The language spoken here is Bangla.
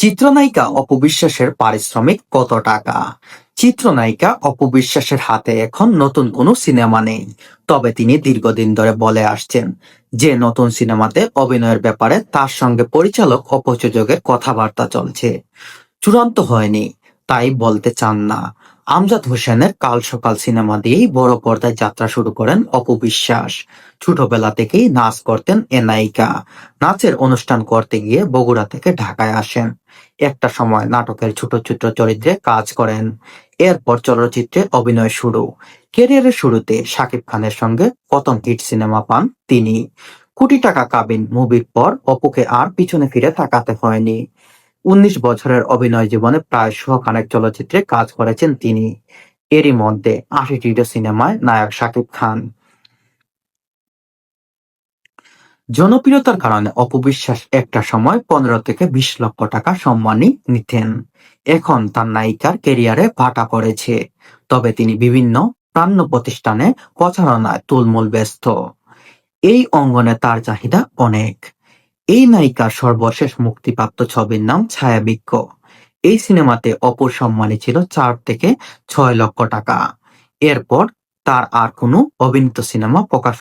চিত্রনায়িকা অপবিশ্বাসের পারিশ্রমিক কত টাকা? চিত্রনায়িকা অপবিশ্বাসের হাতে এখন নতুন কোনো সিনেমা নেই। তবে তিনি দীর্ঘদিন ধরে বলে আসছেন যে, নতুন সিনেমাতে অভিনয়ের ব্যাপারে তার সঙ্গে পরিচালক ও কথাবার্তা চলছে। চূড়ান্ত হয়নি, তাই বলতে চান না। আমজাদ হোসেনের কাল সকাল সিনেমা দিয়েই বড় পর্দায় যাত্রা শুরু করেন অপবিশ্বাস ছোটবেলা থেকেই নাচ করতেন এ নায়িকা। নাচের অনুষ্ঠান করতে গিয়ে বগুড়া থেকে ঢাকায় আসেন। একটা সময় নাটকের ছোট ছোট চরিত্রে কাজ করেন। এরপর চলচ্চিত্রে অভিনয় শুরু। ক্যারিয়ারের শুরুতে শাকিব খানের সঙ্গে প্রথম হিট সিনেমা পান তিনি। কোটি টাকা কাবিন মুভির পর অপুকে আর পিছনে ফিরে তাকাতে হয়নি। উনিশ বছরের অভিনয় জীবনে প্রায় শখানেক চলচ্চিত্রে কাজ করেছেন তিনি। এরই মধ্যে আশিটিরও সিনেমায় নায়ক শাকিব খান। জনপ্রিয়তার কারণে অপবিশ্বাস একটা সময় পনেরো থেকে বিশ লক্ষ টাকা সম্মানই নিতেন। এখন তার নায়িকার কেরিয়ারে ভাটা পড়েছে। তবে তিনি বিভিন্ন প্রাণ্য প্রতিষ্ঠানে প্রচারণায় তুলমূল ব্যস্ত। এই অঙ্গনে তার চাহিদা অনেক। এই নায়িকার সর্বশেষ মুক্তিপ্রাপ্ত ছবির নাম ছায়াবৃক্ষ। এই সিনেমাতে অপর সম্মানী ছিল চার থেকে ছয় লক্ষ টাকা। এরপর তার আর কোনো অভিনীত সিনেমা প্রকাশ